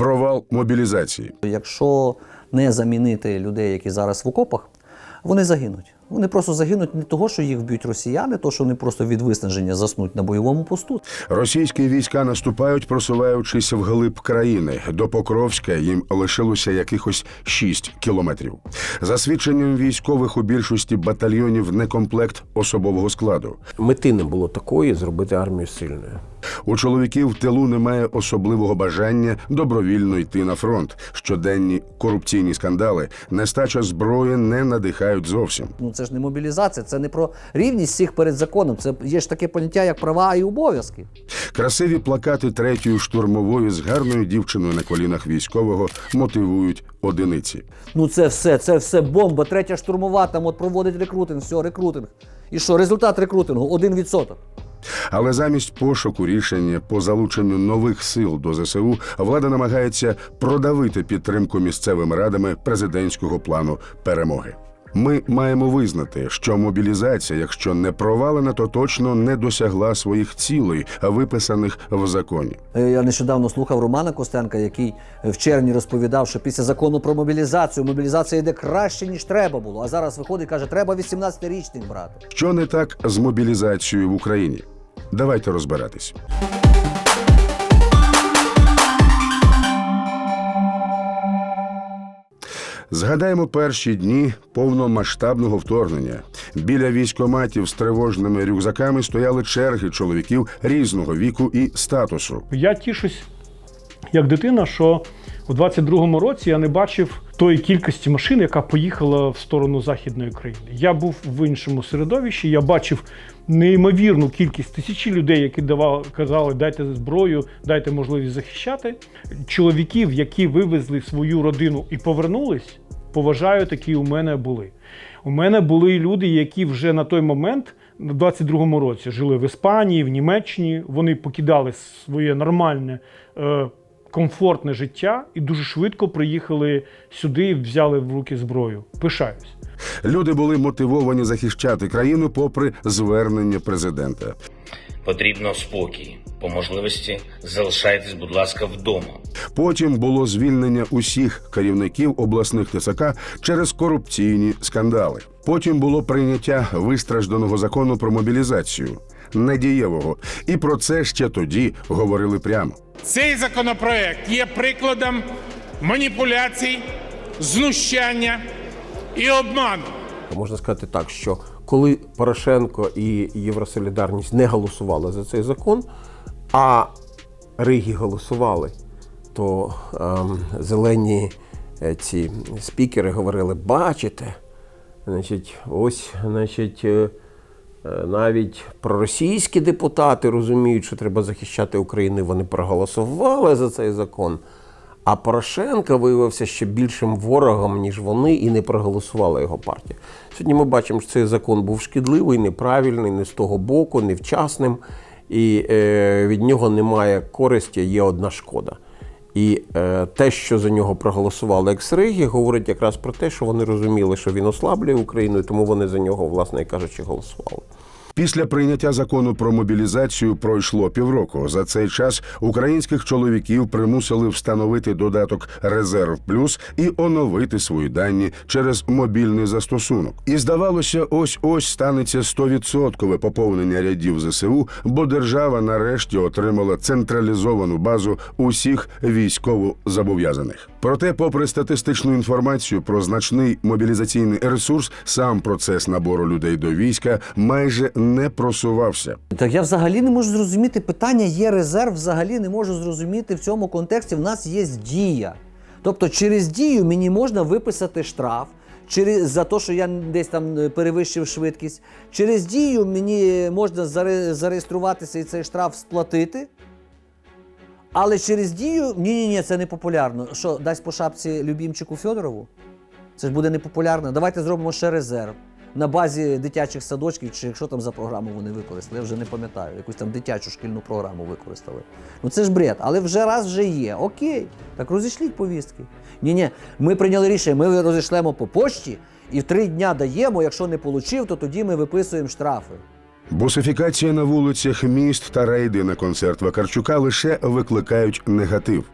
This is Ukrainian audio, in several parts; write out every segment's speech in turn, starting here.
провал мобілізації. Якщо не замінити людей, які зараз в окопах, вони загинуть. Вони просто загинуть не того, що їх вб'ють росіяни, то що вони просто від виснаження заснуть на бойовому посту. Російські війська наступають, просуваючись вглиб країни. До Покровська їм лишилося якихось 6 кілометрів. За свідченням військових у більшості батальйонів некомплект особового складу. Мети не було такої зробити армію сильною. У чоловіків в тилу немає особливого бажання добровільно йти на фронт. Щоденні корупційні скандали, нестача зброї не надихають зовсім. Ну це ж не мобілізація, це не про рівність всіх перед законом. Це є ж таке поняття, як права і обов'язки. Красиві плакати третьої штурмової з гарною дівчиною на колінах військового мотивують одиниці. Ну це все, це все бомба. Третя штурмова там от проводить рекрутинг, все, рекрутинг. І що, результат рекрутингу 1%. Але замість пошуку рішення по залученню нових сил до ЗСУ влада намагається продавити підтримку місцевими радами президентського плану перемоги. Ми маємо визнати, що мобілізація, якщо не провалена, то точно не досягла своїх цілей, виписаних в законі. Е, Я нещодавно слухав Романа Костенка, який в червні розповідав, що після закону про мобілізацію мобілізація йде краще, ніж треба було. А зараз виходить, каже, треба 18-річних брати. Що не так з мобілізацією в Україні? Давайте розбиратись. Згадаємо перші дні повномасштабного вторгнення. Біля військоматів з тривожними рюкзаками стояли черги чоловіків різного віку і статусу. Я тішусь як дитина, що у 22-му році я не бачив тої кількості машин, яка поїхала в сторону Західної країни. Я був в іншому середовищі, я бачив неймовірну кількість тисячі людей, які давали, казали, дайте зброю, дайте можливість захищати. Чоловіків, які вивезли свою родину і повернулись, поважаю, такі у мене були. У мене були люди, які вже на той момент, на 22-му році, жили в Іспанії, в Німеччині. Вони покидали своє нормальне, е, комфортне життя і дуже швидко приїхали сюди і взяли в руки зброю. Пишаюсь. Люди були мотивовані захищати країну попри звернення президента. Потрібно спокій. По можливості залишайтесь, будь ласка, вдома. Потім було звільнення усіх керівників обласних ТЦК через корупційні скандали. Потім було прийняття вистражданого закону про мобілізацію, недієвого. І про це ще тоді говорили прямо. Цей законопроект є прикладом маніпуляцій, знущання і обману. Можна сказати так, що коли Порошенко і Євросолідарність не голосували за цей закон, а Риги голосували, то ем, зелені е, ці спікери говорили: бачите, значить, ось, значить. Е, Навіть проросійські депутати розуміють, що треба захищати Україну. Вони проголосували за цей закон. А Порошенко виявився ще більшим ворогом, ніж вони, і не проголосувала його партія. Сьогодні ми бачимо, що цей закон був шкідливий, неправильний, не з того боку, невчасним, і е, від нього немає користі, є одна шкода. І е, те, що за нього проголосували ексриги, говорить якраз про те, що вони розуміли, що він ослаблює Україну, і тому вони за нього, власне кажучи, голосували. Після прийняття закону про мобілізацію пройшло півроку. За цей час українських чоловіків примусили встановити додаток Резерв Плюс і оновити свої дані через мобільний застосунок. І здавалося, ось ось станеться 100% поповнення рядів ЗСУ, бо держава нарешті отримала централізовану базу усіх військово-зобов'язаних. Проте, попри статистичну інформацію про значний мобілізаційний ресурс, сам процес набору людей до війська майже не просувався. Так я взагалі не можу зрозуміти питання, є резерв, взагалі не можу зрозуміти в цьому контексті. В нас є дія. Тобто, через дію мені можна виписати штраф. Через за те, що я десь там е, перевищив швидкість, через дію мені можна заре- зареєструватися і цей штраф сплатити. Але через дію ні, ні, це не популярно. Що дасть по шапці любімчику Федорову? Це ж буде непопулярно. Давайте зробимо ще резерв на базі дитячих садочків, чи якщо там за програму вони використали, я вже не пам'ятаю, якусь там дитячу шкільну програму використали. Ну це ж бред, але вже раз вже є. Окей, так розійшліть повістки. Ні, ні, ми прийняли рішення, ми розійшлемо по пошті і в три дня даємо. Якщо не получив, то тоді ми виписуємо штрафи. Бусифікація на вулицях міст та рейди на концерт Вакарчука лише викликають негатив.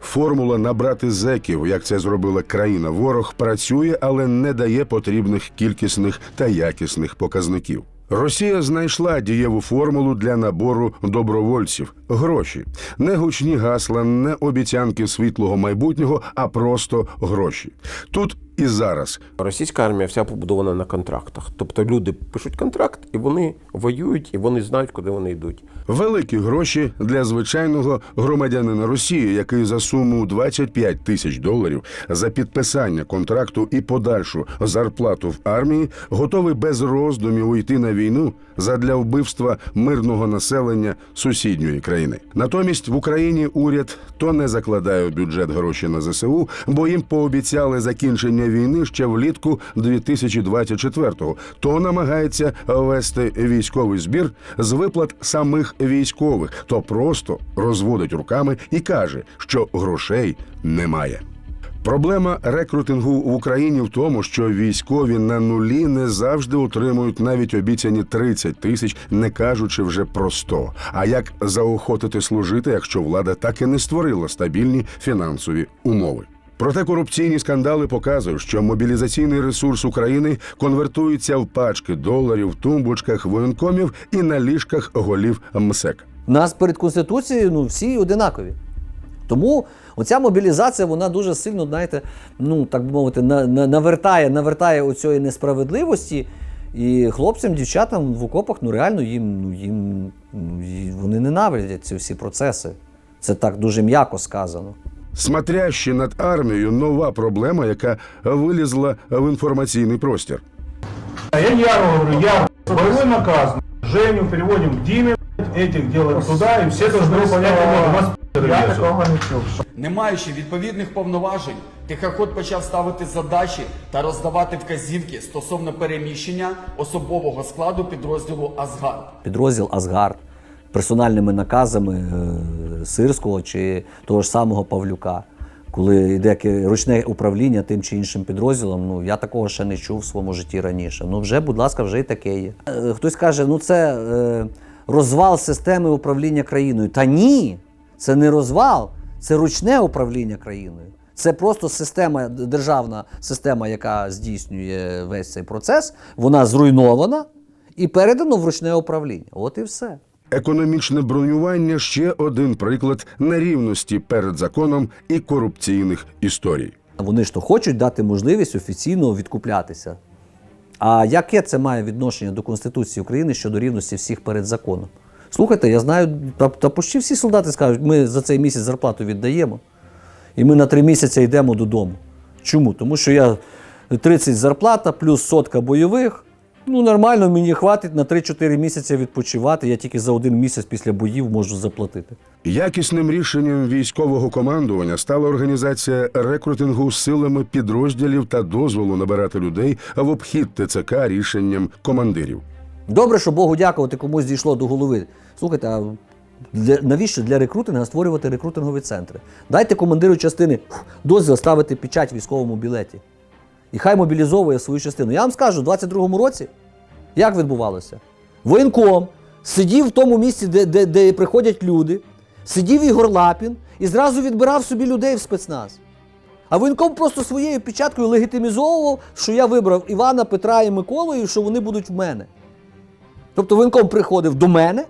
Формула набрати зеків, як це зробила країна ворог, працює, але не дає потрібних кількісних та якісних показників. Росія знайшла дієву формулу для набору добровольців гроші, не гучні гасла, не обіцянки світлого майбутнього, а просто гроші. Тут і зараз Російська армія вся побудована на контрактах. Тобто люди пишуть контракт, і вони воюють, і вони знають, куди вони йдуть. Великі гроші для звичайного громадянина Росії, який за суму 25 тисяч доларів за підписання контракту і подальшу зарплату в армії готовий без роздумів уйти на війну задля вбивства мирного населення сусідньої країни. Натомість в Україні уряд то не закладає у бюджет гроші на ЗСУ, бо їм пообіцяли закінчення війни ще влітку 2024-го, то намагається ввести військовий збір з виплат самих військових, то просто розводить руками і каже, що грошей немає. Проблема рекрутингу в Україні в тому, що військові на нулі не завжди отримують навіть обіцяні 30 тисяч, не кажучи вже про 100. А як заохотити служити, якщо влада так і не створила стабільні фінансові умови? Проте корупційні скандали показують, що мобілізаційний ресурс України конвертується в пачки доларів тумбочках воєнкомів і на ліжках голів МСЕК. Нас перед Конституцією ну, всі одинакові. Тому оця мобілізація, вона дуже сильно, знаєте, ну так би мовити, на, на, навертає, навертає оцієї несправедливості. І хлопцям, дівчатам в окопах, ну реально їм, ну, їм ну, вони ненавидять ці всі процеси. Це так дуже м'яко сказано. Смотрящі над армією нова проблема, яка вилізла в інформаційний простір. А я Яру говорю, Яр, боевой наказ. Женю переводим к Диме, этих делаем туда, и все должны выполнять его. У вас Я такого не чув. Не маючи відповідних повноважень, тихоход почав ставити задачі та роздавати вказівки стосовно переміщення особового складу підрозділу Асгард. Підрозділ Асгард персональними наказами е, Сирського чи того ж самого Павлюка. Коли йде ручне управління тим чи іншим підрозділом, ну я такого ще не чув в своєму житті раніше. Ну вже, будь ласка, вже і таке є. Е, Хтось каже, ну це е, розвал системи управління країною. Та ні, це не розвал, це ручне управління країною. Це просто система, державна система, яка здійснює весь цей процес. Вона зруйнована і передано в ручне управління. От і все. Економічне бронювання ще один приклад нерівності перед законом і корупційних історій. Вони ж то хочуть дати можливість офіційно відкуплятися. А яке це має відношення до Конституції України щодо рівності всіх перед законом? Слухайте, я знаю, та, та почти всі солдати скажуть, ми за цей місяць зарплату віддаємо, і ми на три місяці йдемо додому. Чому? Тому що я 30 зарплата плюс сотка бойових. Ну, нормально, мені хватить на 3-4 місяці відпочивати. Я тільки за один місяць після боїв можу заплатити. Якісним рішенням військового командування стала організація рекрутингу силами підрозділів та дозволу набирати людей в обхід ТЦК рішенням командирів. Добре, що Богу дякувати комусь дійшло до голови. Слухайте, а для, навіщо для рекрутинга створювати рекрутингові центри? Дайте командиру частини дозвіл ставити печать в військовому білеті. І хай мобілізовує свою частину. Я вам скажу, у 22-му році як відбувалося? Воєнком сидів в тому місці, де, де, де приходять люди, сидів Ігор Лапін і зразу відбирав собі людей в спецназ. А воєнком просто своєю печаткою легітимізовував, що я вибрав Івана, Петра і Миколу, і що вони будуть в мене. Тобто воєнком приходив до мене,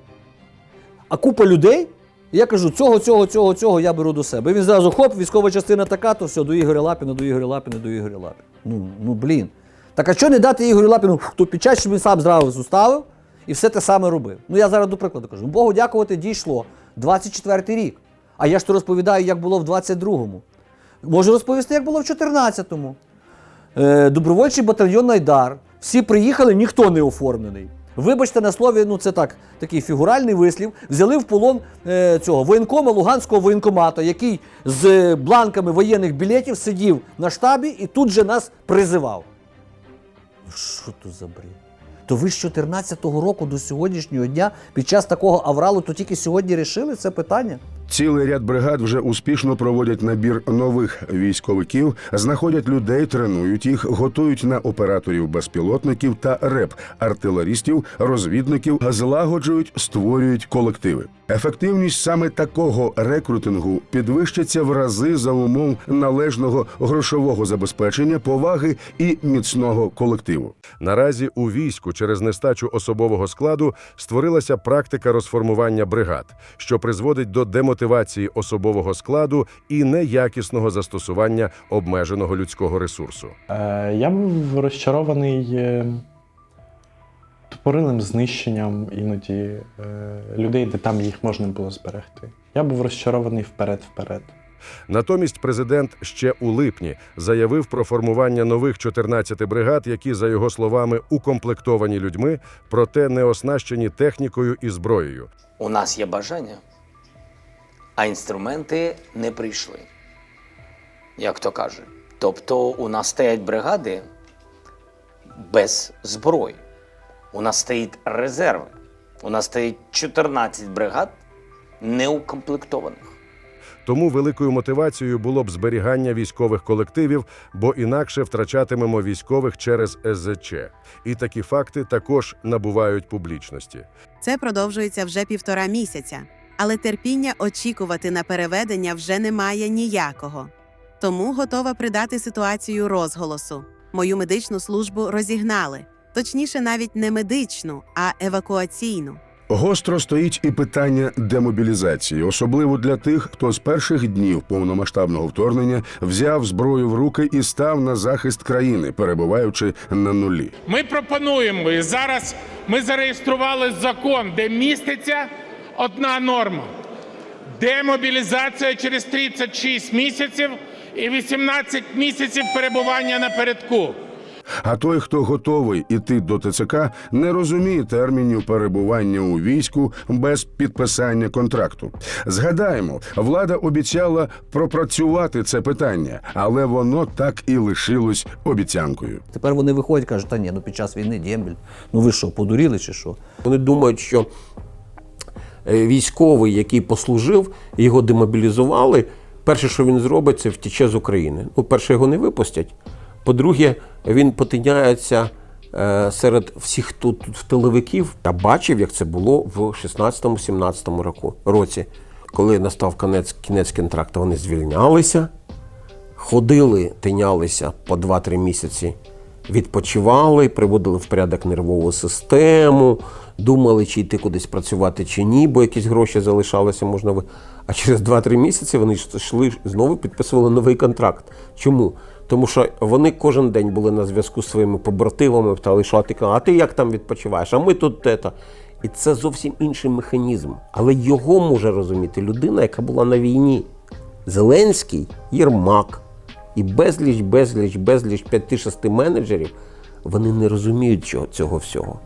а купа людей, я кажу, цього, цього, цього, цього я беру до себе. І він зразу хоп, військова частина така, то все, до Ігоря Лапіна, до Ігоря Лапіна, до Ігоря Лапіна. Ну, ну блін. Так а що не дати Ігорю Лапіну ту печать, щоб він сам зразу ставив і все те саме робив? Ну я зараз до прикладу кажу. Богу дякувати, дійшло. 24-й рік. А я ж то розповідаю, як було в 22-му. Можу розповісти, як було в 14-му. Е, добровольчий батальйон Найдар. Всі приїхали, ніхто не оформлений. Вибачте на слові, ну це так, такий фігуральний вислів. Взяли в полон е, цього воєнкома Луганського воєнкомата, який з бланками воєнних білетів сидів на штабі і тут же нас призивав. Ну, Що то за бред? То ви з 14-го року до сьогоднішнього дня під час такого авралу то тільки сьогодні рішили це питання? Цілий ряд бригад вже успішно проводять набір нових військовиків, знаходять людей, тренують їх, готують на операторів безпілотників та реп, артилерістів, розвідників, злагоджують, створюють колективи. Ефективність саме такого рекрутингу підвищиться в рази за умов належного грошового забезпечення, поваги і міцного колективу. Наразі у війську через нестачу особового складу створилася практика розформування бригад, що призводить до демотивації особового складу і неякісного застосування обмеженого людського ресурсу. Е, Я був розчарований е, тупорилим знищенням іноді е, людей, де там їх можна було зберегти. Я був розчарований вперед-вперед. Натомість президент ще у липні заявив про формування нових 14 бригад, які, за його словами, укомплектовані людьми, проте не оснащені технікою і зброєю. У нас є бажання, а інструменти не прийшли. Як то каже. Тобто у нас стоять бригади без зброї. У нас стоїть резерви. У нас стоїть 14 бригад неукомплектованих. Тому великою мотивацією було б зберігання військових колективів, бо інакше втрачатимемо військових через СЗЧ. І такі факти також набувають публічності. Це продовжується вже півтора місяця, але терпіння очікувати на переведення вже немає ніякого. Тому готова придати ситуацію розголосу. Мою медичну службу розігнали, точніше, навіть не медичну, а евакуаційну. Гостро стоїть і питання демобілізації, особливо для тих, хто з перших днів повномасштабного вторгнення взяв зброю в руки і став на захист країни, перебуваючи на нулі. Ми пропонуємо і зараз ми зареєстрували закон, де міститься одна норма: демобілізація через 36 місяців і 18 місяців перебування напередку. А той, хто готовий іти до ТЦК, не розуміє термінів перебування у війську без підписання контракту. Згадаємо, влада обіцяла пропрацювати це питання, але воно так і лишилось обіцянкою. Тепер вони виходять, кажуть, та ні, ну під час війни дембіль. Ну ви що, подуріли чи що? Вони думають, що військовий, який послужив, його демобілізували. Перше, що він зробить, це втіче з України. Ну, перше, його не випустять. По-друге, він потиняється е, серед всіх тут, тиловиків. Я бачив, як це було в 16-17 року, році. Коли настав кінець, кінець контракту, вони звільнялися, ходили, тинялися по 2-3 місяці, відпочивали, приводили в порядок нервову систему, думали, чи йти кудись працювати, чи ні, бо якісь гроші залишалися, можна ви. А через 2-3 місяці вони йшли знову підписували новий контракт. Чому? Тому що вони кожен день були на зв'язку з своїми побратимами, питали, що а ти, а ти як там відпочиваєш? А ми тут тета. І це зовсім інший механізм. Але його може розуміти людина, яка була на війні. Зеленський, Єрмак і безліч, безліч, безліч 5-6 менеджерів. Вони не розуміють цього, цього всього.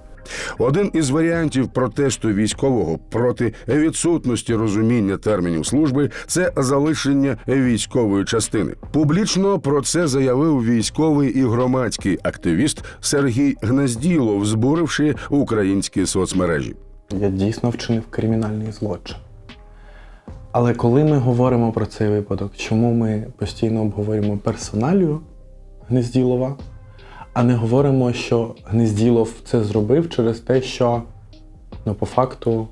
Один із варіантів протесту військового проти відсутності розуміння термінів служби це залишення військової частини. Публічно про це заявив військовий і громадський активіст Сергій Гнезділов, збуривши українські соцмережі. Я дійсно вчинив кримінальний злочин. Але коли ми говоримо про цей випадок, чому ми постійно обговорюємо персоналію Гнезділова, а не говоримо, що Гнезділов це зробив через те, що ну, по факту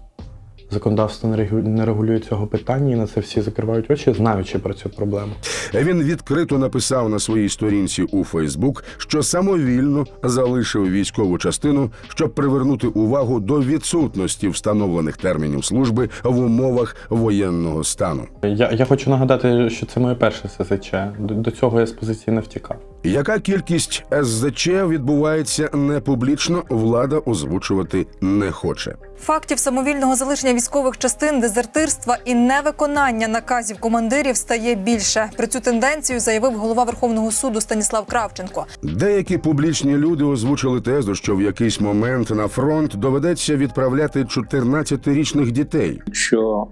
законодавство не регу- регулює цього питання, і на це всі закривають очі, знаючи про цю проблему. Він відкрито написав на своїй сторінці у Фейсбук, що самовільно залишив військову частину, щоб привернути увагу до відсутності встановлених термінів служби в умовах воєнного стану. Я, я хочу нагадати, що це моє перше СЗЧ. До, до цього я з позиції не втікав. Яка кількість СЗЧ відбувається непублічно, влада озвучувати не хоче. Фактів самовільного залишення військових частин, дезертирства і невиконання наказів командирів стає більше. Про цю тенденцію заявив голова Верховного суду Станіслав Кравченко. Деякі публічні люди озвучили тезу, що в якийсь момент на фронт доведеться відправляти 14-річних дітей. Якщо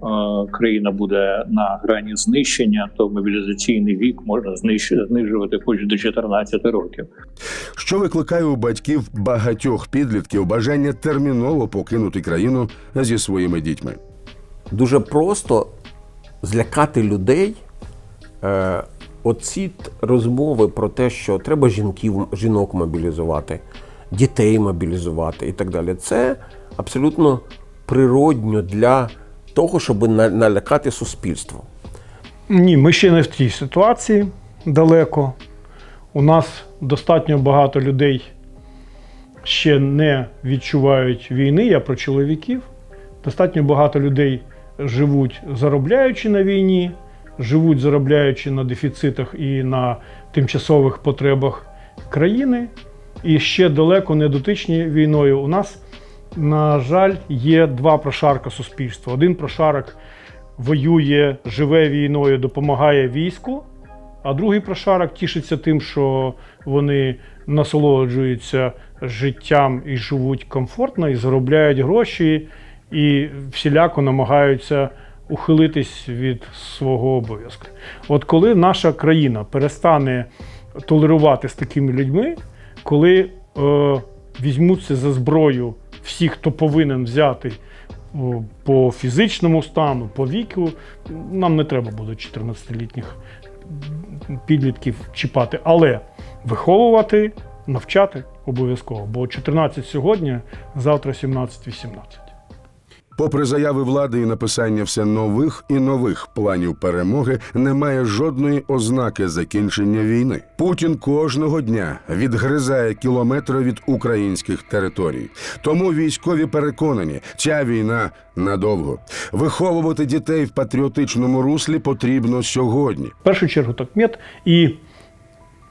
е, країна буде на грані знищення, то мобілізаційний вік можна знищ- знижувати хоч до 14 років. що викликає у батьків багатьох підлітків бажання терміново покинути країну зі своїми дітьми. Дуже просто злякати людей. Е, оці розмови про те, що треба жінків, жінок мобілізувати, дітей мобілізувати і так далі. Це абсолютно природньо для того, щоб налякати суспільство. Ні, ми ще не в тій ситуації далеко. У нас достатньо багато людей ще не відчувають війни. Я про чоловіків. Достатньо багато людей живуть заробляючи на війні, живуть заробляючи на дефіцитах і на тимчасових потребах країни. І ще далеко не дотичні війною. У нас, на жаль, є два прошарка суспільства. Один прошарок воює, живе війною, допомагає війську, а другий прошарок тішиться тим, що вони насолоджуються життям і живуть комфортно, і заробляють гроші, і всіляко намагаються ухилитись від свого обов'язку. От коли наша країна перестане толерувати з такими людьми, коли е, візьмуться за зброю всі, хто повинен взяти по фізичному стану, по віку, нам не треба буде 14-літніх підлітків чіпати, але виховувати, навчати обов'язково. Бо 14 сьогодні, завтра 17-18. Попри заяви влади і написання все нових і нових планів перемоги, немає жодної ознаки закінчення війни. Путін кожного дня відгризає кілометри від українських територій. Тому військові переконані, ця війна надовго. Виховувати дітей в патріотичному руслі потрібно сьогодні. В першу чергу такмет і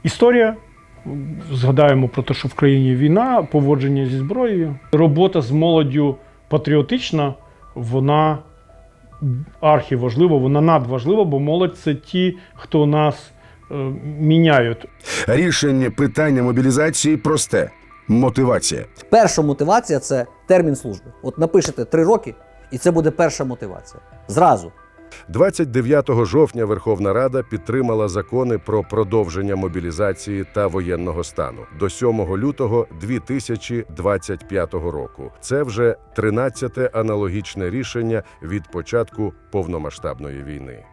історія. Згадаємо про те, що в країні війна, поводження зі зброєю. Робота з молоддю патріотична, вона архіважлива, вона надважлива, бо молодь це ті, хто нас е, міняють. Рішення питання мобілізації просте мотивація. Перша мотивація це термін служби. От напишете три роки, і це буде перша мотивація. Зразу. 29 жовтня Верховна Рада підтримала закони про продовження мобілізації та воєнного стану до 7 лютого 2025 року. Це вже 13-те аналогічне рішення від початку повномасштабної війни.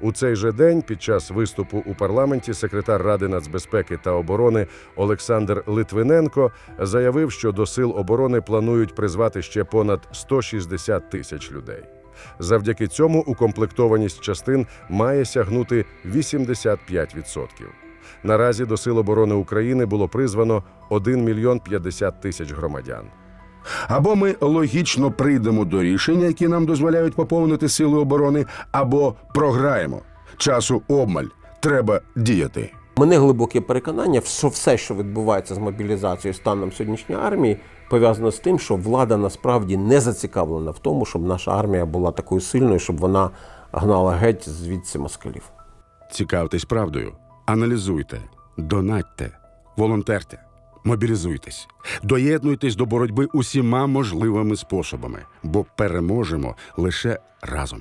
У цей же день, під час виступу у парламенті, секретар Ради нацбезпеки та оборони Олександр Литвиненко заявив, що до сил оборони планують призвати ще понад 160 тисяч людей. Завдяки цьому укомплектованість частин має сягнути 85%. Наразі до Сил оборони України було призвано 1 мільйон 50 тисяч громадян. Або ми логічно прийдемо до рішення, які нам дозволяють поповнити сили оборони, або програємо. Часу обмаль. Треба діяти. Мене глибоке переконання, що все, що відбувається з мобілізацією станом сьогоднішньої армії, пов'язано з тим, що влада насправді не зацікавлена в тому, щоб наша армія була такою сильною, щоб вона гнала геть звідси москалів. Цікавтесь правдою, аналізуйте, донатьте, волонтерте, мобілізуйтесь, доєднуйтесь до боротьби усіма можливими способами, бо переможемо лише разом.